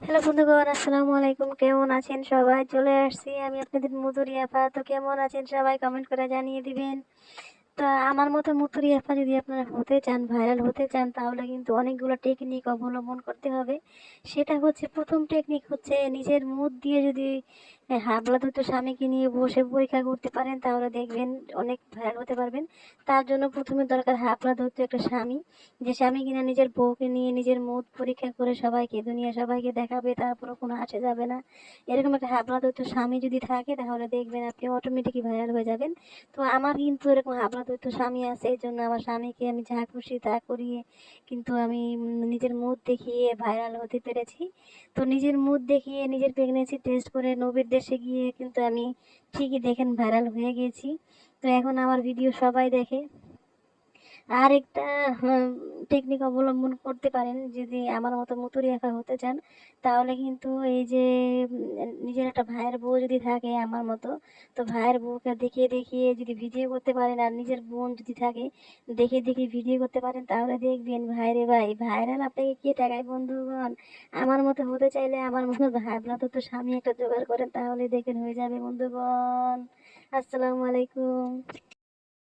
Hello বন্ধুগণ, আসসালামু আলাইকুম। কেমন আছেন সবাই? চলে আসছি আমি আপনাদের মধুরিয়া পা। তো কেমন আছেন সবাই কমেন্ট করে জানিয়ে দিবেন। তা আমার মতো মুতুরি আপা যদি আপনারা হতে চান ভাইরাল হতে চান, তাহলে কিন্তু অনেকগুলো টেকনিক অবলম্বন করতে হবে। সেটা হচ্ছে প্রথম টেকনিক হচ্ছে নিজের মুখ দিয়ে যদি হাবলা দুটো স্বামীকে নিয়ে বসে পরীক্ষা করতে পারেন, তাহলে দেখবেন অনেক ভাইরাল হতে পারবেন। তার জন্য প্রথমে দরকার হাবলা ধরতে একটা স্বামী। যে স্বামী কিনা নিজের বউকে নিয়ে নিজের মুখ পরীক্ষা করে সবাইকে দুনিয়া সবাইকে দেখাবে তারপরে কোনো আসে যাবে না। এরকম একটা হাবলা ধরতে স্বামী যদি থাকে, তাহলে দেখবেন আপনি অটোমেটিকই ভাইরাল হয়ে যাবেন। তো আমার কিন্তু এরকম হাবলা ধরতে স্বামী আছে এই জন্য আমার স্বামীকে আমি যা খুশি তা করিয়ে কিন্তু আমি নিজের মুখ দেখিয়ে ভাইরাল হতে পেরেছি। তো নিজের মুখ দেখিয়ে, নিজের প্রেগনেন্সি টেস্ট করে নবীর দেশে গিয়ে কিন্তু আমি ঠিকই দেখেন ভাইরাল হয়ে গেছি তো এখন আমার ভিডিও সবাই দেখে। আর একটা টেকনিক অবলম্বন করতে পারেন। যদি আমার মতো মুতুরি একা হতে চান, তাহলে কিন্তু এই যে নিজের একটা ভাইয়ের বউ যদি থাকে আমার মতো, তো ভাইয়ের বউকে দেখিয়ে দেখিয়ে যদি ভিডিও করতে পারেন আর নিজের বোন যদি থাকে দেখে দেখে ভিডিও করতে পারেন, তাহলে দেখবেন ভাইরে ভাই ভাইরাল আপনাকে কে টাকায় বন্ধুগণ? আমার মতো হতে চাইলে আমার মতো ভাবনা তো তো স্বামী একটা জোগাড় করেন, তাহলে দেখেন হয়ে যাবে বন্ধুগণ। আসসালামু আলাইকুম।